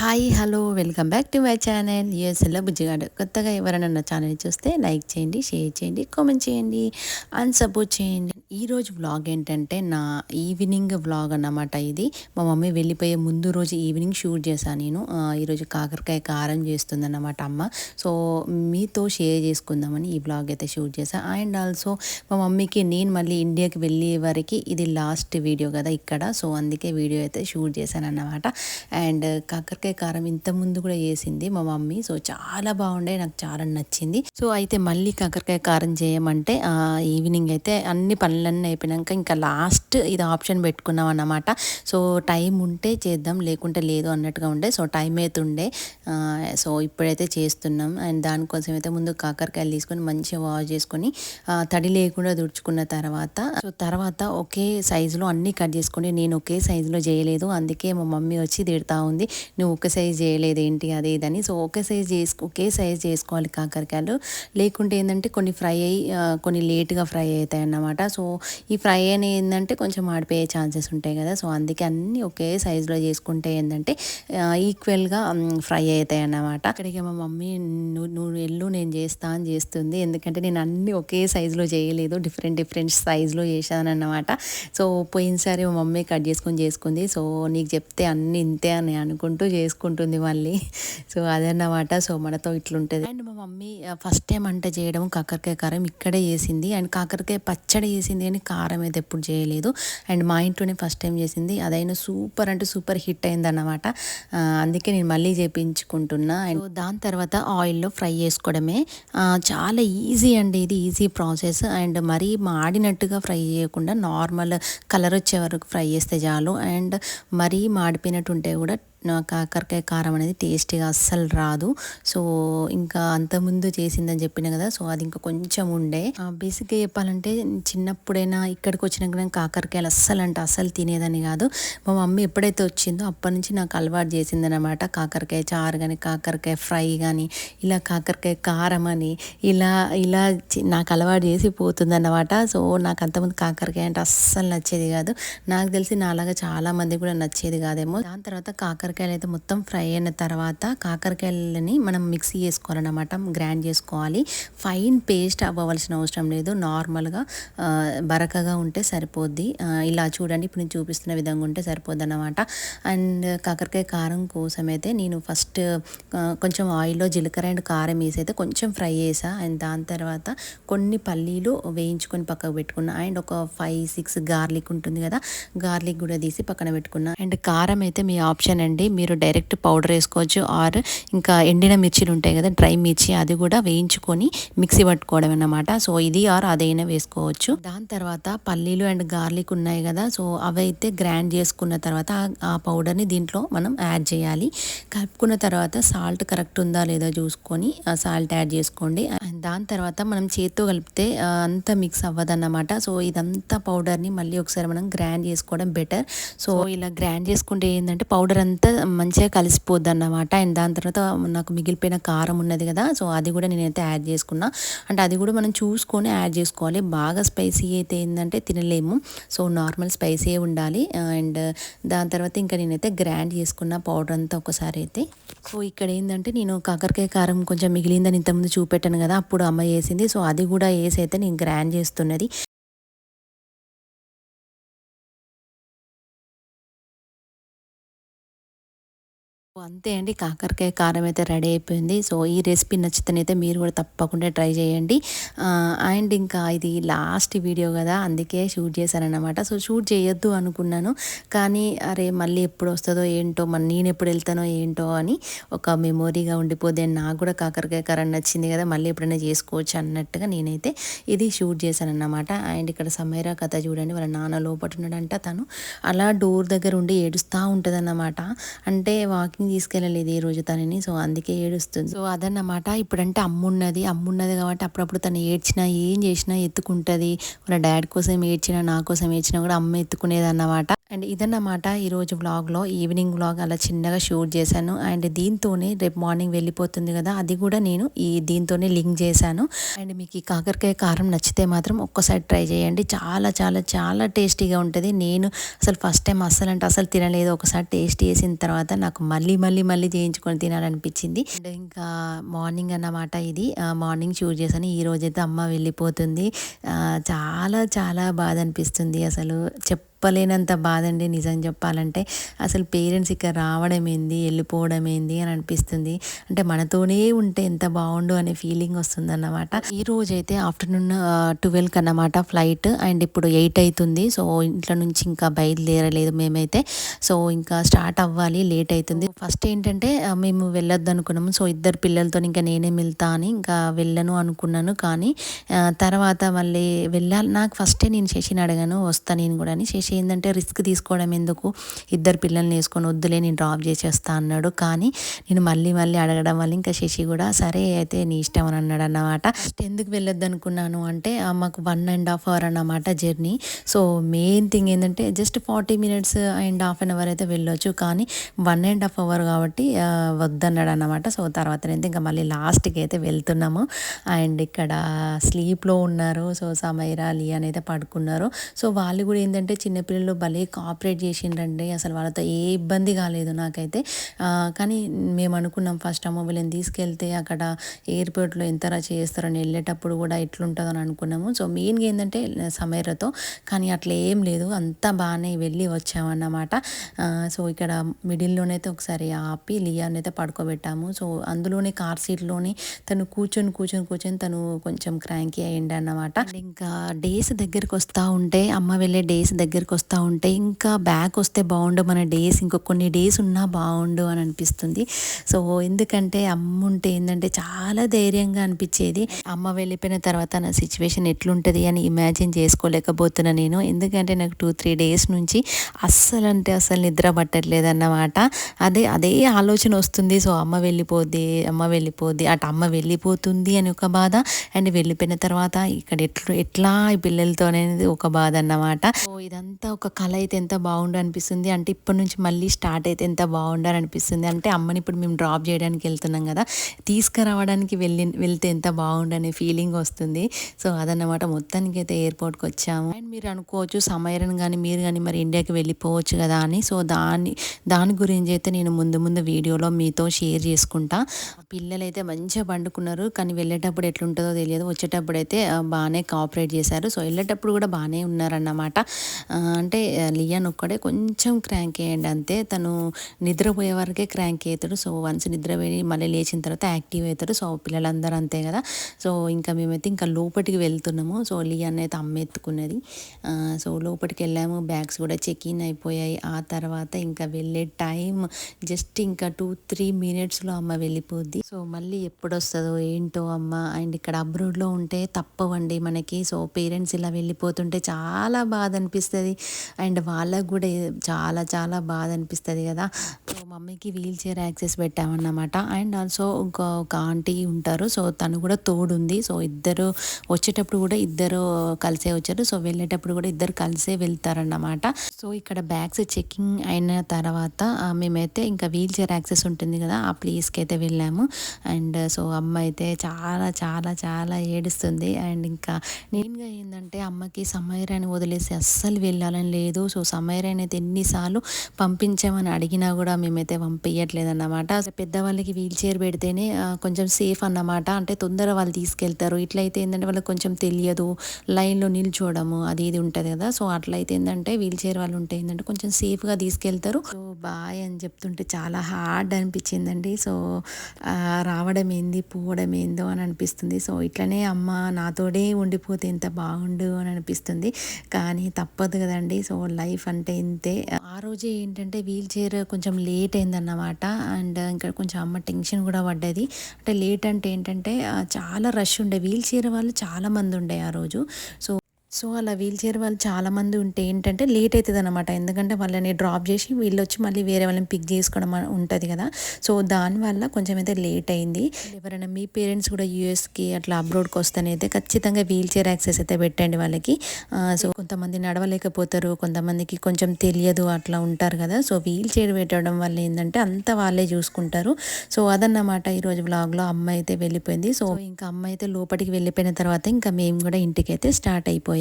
Hi hello welcome back to my channel. యూఎస్ఎల్లో బుజ్జిగాడు. కొత్తగా ఎవరైనా నా ఛానల్ చూస్తే లైక్ చేయండి షేర్ చేయండి కామెంట్ చేయండి అండ్ సపోర్ట్ చేయండి. ఈరోజు వ్లాగ్ ఏంటంటే నా ఈవినింగ్ వ్లాగ్ అన్నమాట ఇది. మా మమ్మీ వెళ్ళిపోయే ముందు రోజు ఈవినింగ్ షూట్ చేశాను నేను. ఈరోజు కాకరకాయ కారం చేస్తుందన్నమాట అమ్మ. సో మీతో షేర్ చేసుకుందామని ఈ వ్లాగ్ అయితే షూట్ చేశాను అండ్ ఆల్సో మా మమ్మీకి నేను మళ్ళీ ఇండియాకి వెళ్ళే వరకు ఇది లాస్ట్ వీడియో కదా ఇక్కడ. సో అందుకే వీడియో అయితే షూట్ చేశాను అన్నమాట అండ్ కాకరకాయ కాకరకాయ కారం ఇంత ముందు కూడా వేసింది మా మమ్మీ. సో చాలా బాగుండే నాకు చాలా నచ్చింది. సో అయితే మళ్ళీ కాకరకాయ కారం చేయమంటే ఈవినింగ్ అయితే అన్ని పనులన్నీ అయిపోయినాక ఇంకా లాస్ట్ ఇది ఆప్షన్ పెట్టుకున్నాం అన్నమాట. సో టైం ఉంటే చేద్దాం లేకుంటే లేదు అన్నట్టుగా ఉండే. సో టైం అయితే ఉండే. సో ఇప్పుడైతే చేస్తున్నాం. అండ్ దానికోసం అయితే ముందు కాకరకాయలు తీసుకొని మంచిగా వాష్ చేసుకొని తడి లేకుండా దుడుచుకున్న తర్వాత సో తర్వాత ఒకే సైజులో అన్నీ కట్ చేసుకొని నేను ఒకే సైజులో చేయలేదు. అందుకే మా మమ్మీ వచ్చి తిడతా ఉంది నువ్వు ఒక సైజ్ చేయలేదు ఏంటి అదే ఇదని సో ఒకే సైజ్ చేసుకో ఒకే సైజ్ చేసుకోవాలి కాకరకాయలు. లేకుంటే ఏంటంటే కొన్ని ఫ్రై అయ్యి కొన్ని లేట్గా ఫ్రై అవుతాయి అన్నమాట. సో ఈ ఫ్రై అయిన ఏంటంటే కొంచెం ఆడిపోయే ఛాన్సెస్ ఉంటాయి కదా. సో అందుకే అన్నీ ఒకే సైజులో చేసుకుంటే ఏంటంటే ఈక్వల్గా ఫ్రై అవుతాయి అన్నమాట అక్కడికి మా మమ్మీ నువ్వు ఎల్లు నేను చేస్తా అని చేస్తుంది. ఎందుకంటే నేను అన్నీ ఒకే సైజులో చేయలేదు. డిఫరెంట్ డిఫరెంట్ సైజులో చేశాను అన్నమాట సో పోయినసారి మా మమ్మీ కట్ చేసుకొని చేసుకుంది. సో నీకు చెప్తే అన్నీ ఇంతే అని అనుకుంటూ చేసుకుంటుంది మళ్ళీ. సో అదన్నమాట. సో మనతో ఇట్లుంటుంది. అండ్ మా మమ్మీ ఫస్ట్ టైం అంట చేయడం కాకరకాయ కారం ఇక్కడే చేసింది. అండ్ కాకరకాయ పచ్చడి చేసింది కానీ కారం అయితే ఎప్పుడు చేయలేదు. అండ్ మా ఇంట్లోనే ఫస్ట్ టైం చేసింది. అదైనా సూపర్ అంటే సూపర్ హిట్ అయిందన్నమాట. అందుకే నేను మళ్ళీ చేపించుకుంటున్నా. అండ్ దాని తర్వాత ఆయిల్లో ఫ్రై చేసుకోవడమే. చాలా ఈజీ అండి ఇది ఈజీ ప్రాసెస్. అండ్ మరీ మాడినట్టుగా ఫ్రై చేయకుండా నార్మల్ కలర్ వచ్చే వరకు ఫ్రై చేస్తే చాలు. అండ్ మరీ మాడిపోయినట్టు ఉంటే కూడా కాకరకాయ కారం అనేది టేస్టీగా అస్సలు రాదు. సో ఇంకా అంతకుముందు చేసిందని చెప్పిన కదా సో అది ఇంకా కొంచెం ఉండే. బేసిక్గా చెప్పాలంటే చిన్నప్పుడైనా ఇక్కడికి వచ్చినాక కాకరకాయలు అస్సలు అంటే అస్సలు తినేదని కాదు. మా మమ్మీ ఎప్పుడైతే వచ్చిందో అప్పటి నుంచి నాకు అలవాటు చేసిందనమాట కాకరకాయ చారు కానీ కాకరకాయ ఫ్రై కానీ ఇలా కాకరకాయ కారం అని ఇలా ఇలా నాకు అలవాటు చేసి పోతుందన్నమాట. సో నాకు అంతకుముందు కాకరకాయ అంటే అస్సలు నచ్చేది కాదు. నాకు తెలిసి నాలాగా చాలా మంది కూడా నచ్చేది కాదేమో. దాని తర్వాత కాకర కాకరకాయలు అయితే మొత్తం ఫ్రై అయిన తర్వాత కాకరకాయలని మనం మిక్సీ చేసుకోవాలన్నమాట గ్రైండ్ చేసుకోవాలి. ఫైన్ పేస్ట్ అవ్వవలసిన అవసరం లేదు. నార్మల్గా బరకగా ఉంటే సరిపోద్ది. ఇలా చూడండి ఇప్పుడు నేను చూపిస్తున్న విధంగా ఉంటే సరిపోద్ది అన్నమాట అండ్ కాకరకాయ కారం కోసం అయితే నేను ఫస్ట్ కొంచెం ఆయిల్లో జీలకర్ర అండ్ కారం వేసి అయితే కొంచెం ఫ్రై చేసా. అండ్ దాని తర్వాత కొన్ని పల్లీలు వేయించుకొని పక్కకు పెట్టుకున్నా. అండ్ ఒక ఫైవ్ సిక్స్ గార్లిక్ ఉంటుంది కదా గార్లిక్ కూడా తీసి పక్కన పెట్టుకున్నా. అండ్ కారం అయితే మీ ఆప్షన్ అండి. అండి. మీరు డైరెక్ట్ పౌడర్ వేసుకోవచ్చు. ఆర్ ఇంకా ఎండిన మిర్చీలు ఉంటాయి కదా డ్రై మిర్చి అది కూడా వేయించుకొని మిక్సీ పట్టుకోవడం అన్నమాట. సో ఇది ఆర్ అదైనా వేసుకోవచ్చు. దాని తర్వాత పల్లీలు అండ్ గార్లిక్ ఉన్నాయి కదా సో అవైతే గ్రైండ్ చేసుకున్న తర్వాత ఆ పౌడర్ని దీంట్లో మనం యాడ్ చేయాలి. కలుపుకున్న తర్వాత సాల్ట్ కరెక్ట్ ఉందా లేదా చూసుకొని సాల్ట్ యాడ్ చేసుకోండి. దాని తర్వాత మనం చేత్తో కలిపితే అంత మిక్స్ అవ్వదన్నమాట. సో ఇదంతా పౌడర్ని మళ్ళీ ఒకసారి మనం గ్రైండ్ చేసుకోవడం బెటర్. సో ఇలా గ్రైండ్ చేసుకుంటే ఏంటంటే పౌడర్ అంతా మంచిగా కలిసిపోద్ది అన్నమాట అండ్ దాని తర్వాత నాకు మిగిలిపోయిన కారం ఉన్నది కదా సో అది కూడా నేనైతే యాడ్ చేసుకున్నా. అంటే అది కూడా మనం చూసుకొని యాడ్ చేసుకోవాలి. బాగా స్పైసీ అయితే ఏంటంటే తినలేము. సో నార్మల్ స్పైసీ ఉండాలి. అండ్ దాని తర్వాత ఇంకా నేనైతే గ్రైండ్ చేసుకున్న పౌడర్ అంతా ఒకసారి అయితే. సో ఇక్కడ ఏంటంటే నేను కాకరకాయ కారం కొంచెం మిగిలిందని ఇంతకుముందు చూపెట్టాను కదా అప్పుడు అమ్మ వేసింది సో అది కూడా వేసి అయితే నేను గ్రైండ్ చేస్తున్నది. అంతే అండి. కాకరకాయ కారం అయితే రెడీ అయిపోయింది. సో ఈ రెసిపీ నచ్చితేనైతే మీరు కూడా తప్పకుండా ట్రై చేయండి. అండ్ ఇంకా ఇది లాస్ట్ వీడియో కదా అందుకే షూట్ చేశానన్నమాట. సో షూట్ చేయొద్దు అనుకున్నాను. కానీ అరే మళ్ళీ ఎప్పుడు వస్తుందో ఏంటో మరి నేను ఎప్పుడు వెళ్తానో ఏంటో అని ఒక మెమొరీగా ఉండిపోతే నాకు కూడా కాకరకాయ కారం నచ్చింది కదా మళ్ళీ ఎప్పుడైనా చేసుకోవచ్చు అన్నట్టుగా నేనైతే ఇది షూట్ చేశానన్నమాట. అండ్ ఇక్కడ సమీరా కథ చూడండి. వాళ్ళ నాన్న లోపల ఉన్నాడంట తను. అలా డోర్ దగ్గర ఉండి ఏడుస్తూ ఉంటుంది అంటే వాకింగ్ తీసుకెళ్ళలేదు ఈ రోజు తనని సో అందుకే ఏడుస్తుంది. సో అదన్నమాట. ఇప్పుడంటే అమ్మున్నది అమ్మున్నది కాబట్టి అప్పుడప్పుడు తను ఏడ్చినా ఏం చేసినా ఎత్తుకుంటుంది. వాళ్ళ డాడ్ కోసం ఏడ్చినా నా కోసం ఏడ్చినా కూడా అమ్మ ఎత్తుకునేది అన్నమాట అండ్ ఇదన్నమాట ఈరోజు వ్లాగ్లో ఈవినింగ్ వ్లాగ్ అలా చిన్నగా షూట్ చేశాను. అండ్ దీంతోనే రేపు మార్నింగ్ వెళ్ళిపోతుంది కదా అది కూడా నేను ఈ దీంతోనే లింక్ చేశాను. అండ్ మీకు ఈ కాకరకాయ కారం నచ్చితే మాత్రం ఒక్కసారి ట్రై చేయండి. చాలా చాలా చాలా టేస్టీగా ఉంటుంది. నేను అసలు ఫస్ట్ టైం అస్సలు అంటే అసలు తినలేదు. ఒకసారి టేస్ట్ చేసిన తర్వాత నాకు మళ్ళీ మళ్ళీ మళ్ళీ చేయించుకొని తినాలనిపించింది. అండ్ ఇంకా మార్నింగ్ అన్నమాట ఇది. మార్నింగ్ షూట్ చేశాను. ఈ రోజైతే అమ్మ వెళ్ళిపోతుంది. చాలా చాలా బాధ అనిపిస్తుంది అసలు. చెప్ చెప్పలేనంత బాధ అండి నిజం చెప్పాలంటే. అసలు పేరెంట్స్ ఇక్కడ రావడం ఏంది? వెళ్ళిపోవడం ఏంది? అని అనిపిస్తుంది. అంటే మనతోనే ఉంటే ఎంత బాగుండు అనే ఫీలింగ్ వస్తుంది అన్నమాట ఈ రోజు అయితే ఆఫ్టర్నూన్ ట్వెల్వ్కి అన్నమాట ఫ్లైట్. అండ్ ఇప్పుడు ఎయిట్ అవుతుంది సో ఇంట్లో నుంచి ఇంకా బయలుదేరలేదు మేమైతే. సో ఇంకా స్టార్ట్ అవ్వాలి. లేట్ అవుతుంది ఫస్ట్ ఏంటంటే మేము వెళ్ళొద్దు అనుకున్నాము సో ఇద్దరు పిల్లలతో ఇంకా నేనే వెళ్తా అని ఇంకా వెళ్ళను అనుకున్నాను కానీ తర్వాత మళ్ళీ వెళ్ళాలి. నాకు ఫస్టే నేను శశిని అడగాను వస్తా నేను కూడా అని. శశి ఏంటంటే రిస్క్ తీసుకోవడం ఎందుకు? ఇద్దరు పిల్లల్ని వేసుకొని వద్దులే నేను డ్రాప్ చేసేస్తా అన్నాడు. కానీ నేను మళ్ళీ మళ్ళీ అడగడం వల్ల ఇంకా శశి కూడా సరే అయితే నీ ఇష్టం అని అన్నాడు అన్నమాట. ఎందుకు వెళ్ళొద్దు అనుకున్నాను అంటే మాకు వన్ అండ్ హాఫ్ అవర్ అన్నమాట జర్నీ సో మెయిన్ థింగ్ ఏంటంటే just forty minutes and half an hour అయితే వెళ్ళొచ్చు. కానీ వన్ అండ్ హాఫ్ అవర్ కాబట్టి వద్దన్నాడు అన్నమాట. సో తర్వాత అయితే ఇంకా మళ్ళీ లాస్ట్కి అయితే వెళ్తున్నాము. అండ్ ఇక్కడ స్లీప్లో ఉన్నారు. సో సమైరా లియాన్ అయితే పడుకున్నారు. సో వాళ్ళు కూడా ఏంటంటే చిన్న చిన్నపిల్లలు భలే కోఆపరేట్ చేసిండ్రండి. అసలు వాళ్ళతో ఏ ఇబ్బంది కాలేదు నాకైతే. కానీ మేము అనుకున్నాం ఫస్ట్ అమ్మ వీళ్ళని తీసుకెళ్తే అక్కడ ఎయిర్పోర్ట్లో ఎంతరా చేస్తారని వెళ్ళేటప్పుడు కూడా ఎట్లుంటుందని అనుకున్నాము. సో మెయిన్గా ఏంటంటే సమేరతో కానీ అట్లా ఏం లేదు. అంతా బాగానే వెళ్ళి వచ్చామన్నమాట. సో ఇక్కడ మిడిల్లోనైతే ఒకసారి ఆపి లియానైతే పడుకోబెట్టాము. సో అందులోనే కార్ సీట్లోనే తను కూర్చొని కూర్చొని కూర్చొని తను కొంచెం క్రాంకీ అయ్యిండి అన్నమాట ఇంకా డేస్ దగ్గరికి వస్తూ ఉంటే అమ్మ వెళ్ళే డేస్ దగ్గరికి దగ్గరికి వస్తూ ఉంటే ఇంకా బ్యాక్ వస్తే బాగుండు మన డేస్ ఇంకో కొన్ని డేస్ ఉన్నా బాగుండు అని అనిపిస్తుంది. సో ఎందుకంటే అమ్మ ఉంటే ఏంటంటే చాలా ధైర్యంగా అనిపించేది. అమ్మ వెళ్ళిపోయిన తర్వాత నా సిచ్యువేషన్ ఎట్లుంటుంది అని ఇమాజిన్ చేసుకోలేకపోతున్నా నేను. ఎందుకంటే నాకు టూ త్రీ డేస్ నుంచి అస్సలు అంటే అస్సలు నిద్ర పట్టట్లేదు అన్నమాట అదే అదే ఆలోచన వస్తుంది. సో అమ్మ వెళ్ళిపోద్ది అమ్మ వెళ్ళిపోద్ది అటు అమ్మ వెళ్ళిపోతుంది అని ఒక బాధ. అండ్ వెళ్ళిపోయిన తర్వాత ఇక్కడ ఎట్లా ఎట్లా ఈ పిల్లలతో అనేది ఒక బాధ అన్నమాట సో ఇదంతా ఎంత ఒక కళ అయితే ఎంత బాగుండు అనిపిస్తుంది అంటే ఇప్పటి నుంచి మళ్ళీ స్టార్ట్ అయితే ఎంత బాగుండాలి అనిపిస్తుంది అంటే అమ్మని ఇప్పుడు మేము డ్రాప్ చేయడానికి వెళ్తున్నాం కదా తీసుకురావడానికి వెళ్ళి వెళ్తే ఎంత బాగుండనే ఫీలింగ్ వస్తుంది. సో అదన్నమాట మొత్తానికి అయితే ఎయిర్పోర్ట్కి వచ్చాము. అండ్ మీరు అనుకోవచ్చు సమయరన్ కానీ మీరు కానీ మరి ఇండియాకి వెళ్ళిపోవచ్చు కదా అని. సో దాని దాని గురించి అయితే నేను ముందు ముందు వీడియోలో మీతో షేర్ చేసుకుంటా. పిల్లలు అయితే మంచిగా పండుకున్నారు. కానీ వెళ్ళేటప్పుడు ఎట్లుంటుందో తెలియదు. వచ్చేటప్పుడు అయితే బాగానే కోఆపరేట్ చేశారు. సో వెళ్ళేటప్పుడు కూడా బాగానే ఉన్నారన్నమాట. అంటే లియాన్ ఒక్కడే కొంచెం క్రాంక్ అయ్యండి అంతే. తను నిద్రపోయే వరకే క్రాంక్ అవుతాడు సో వన్స్ నిద్రపోయి మళ్ళీ లేచిన తర్వాత యాక్టివ్ అవుతాడు. సో పిల్లలందరూ అంతే కదా. సో ఇంకా మేమైతే ఇంకా లోపలికి వెళ్తున్నాము. సో లియాన్ అయితే అమ్మెత్తుకున్నది సో లోపలికి వెళ్ళాము. బ్యాగ్స్ కూడా చెక్ ఇన్ అయిపోయాయి. ఆ తర్వాత ఇంకా వెళ్ళే టైం జస్ట్ ఇంకా టూ త్రీ మినిట్స్లో అమ్మ వెళ్ళిపోద్ది. సో మళ్ళీ ఎప్పుడు వస్తుందో ఏంటో అమ్మ. అండ్ ఇక్కడ అబ్రూడ్లో ఉంటే తప్పవండి మనకి. సో పేరెంట్స్ ఇలా వెళ్ళిపోతుంటే చాలా బాధ అనిపిస్తుంది. అండ్ వాళ్ళకు కూడా చాలా చాలా బాధ అనిపిస్తుంది కదా. సో మమ్మీకి వీల్ చైర్ యాక్సెస్ పెట్టామన్నమాట. అండ్ ఆల్సో ఒక ఒక ఆంటీ ఉంటారు. సో తను కూడా తోడుంది. సో ఇద్దరు వచ్చేటప్పుడు కూడా ఇద్దరు కలిసే వచ్చారు. సో వెళ్ళేటప్పుడు కూడా ఇద్దరు కలిసే వెళ్తారన్నమాట. సో ఇక్కడ బ్యాగ్స్ చెకింగ్ అయిన తర్వాత మేమైతే ఇంకా వీల్ చైర్ యాక్సెస్ ఉంటుంది కదా ఆ ప్లేస్కి అయితే వెళ్ళాము. అండ్ సో అమ్మ అయితే చాలా చాలా చాలా ఏడుస్తుంది. అండ్ ఇంకా నేనుగా ఏంటంటే అమ్మకి సమయరాన్ని వదిలేసి అస్సలు వెళ్ళాలని లేదు. సో సమయరాన్ని అయితే ఎన్నిసార్లు పంపించామని అడిగినా కూడా మేమైతే పంపించట్లేదు అన్నమాట పెద్దవాళ్ళకి వీల్ చైర్ పెడితేనే కొంచెం సేఫ్ అన్నమాట. అంటే తొందర వాళ్ళు తీసుకెళ్తారు. ఇట్లయితే ఏంటంటే వాళ్ళకి కొంచెం తెలియదు. లైన్లో నిల్చోవడము అది ఇది ఉంటుంది కదా. సో అట్లయితే ఏంటంటే వీల్ చైర్ వాళ్ళు ఉంటే ఏంటంటే కొంచెం సేఫ్గా తీసుకెళ్తారు. సో బాయ్ అని చెప్తుంటే చాలా హార్డ్ అనిపించిందండి. సో రావడం ఏంది పోవడం ఏందో అని అనిపిస్తుంది. సో ఇట్లనే అమ్మ నాతోడే ఉండిపోతే ఎంత బాగుండు అని అనిపిస్తుంది. కానీ తప్పదు కదా. కదండి సో లైఫ్ అంటే ఇంతే. ఆ రోజే ఏంటంటే వీల్ చైర్ కొంచెం లేట్ అయిందన్నమాట. అండ్ ఇంకా కొంచెం అమ్మ టెన్షన్ కూడా పడ్డది. అంటే లేట్ అంటే ఏంటంటే చాలా రష్ ఉండే. వీల్ చైర్ వాళ్ళు చాలా మంది ఉండే ఆ రోజు. సో సో అలా వీల్ చైర్ వాళ్ళు చాలామంది ఉంటే ఏంటంటే లేట్ అవుతుంది అనమాట ఎందుకంటే వాళ్ళని డ్రాప్ చేసి వీళ్ళు వచ్చి మళ్ళీ వేరే వాళ్ళని పిక్ చేసుకోవడం ఉంటుంది కదా. సో దానివల్ల కొంచెం అయితే లేట్ అయింది. ఎవరైనా మీ పేరెంట్స్ కూడా యూఎస్కి అట్లా అబ్రోడ్కి వస్తేనైతే ఖచ్చితంగా వీల్ చైర్ యాక్సెస్ అయితే పెట్టండి వాళ్ళకి. సో కొంతమంది నడవలేకపోతారు కొంతమందికి కొంచెం తెలియదు అట్లా ఉంటారు కదా. సో వీల్ చైర్ పెట్టడం వల్ల ఏంటంటే అంతా వాళ్ళే చూసుకుంటారు. సో అదన్నమాట ఈరోజు వ్లాగ్లో అమ్మాయి అయితే వెళ్ళిపోయింది. సో ఇంకా అమ్మాయి అయితే లోపలికి వెళ్ళిపోయిన తర్వాత ఇంకా మేము కూడా ఇంటికి అయితే స్టార్ట్ అయిపోయాం.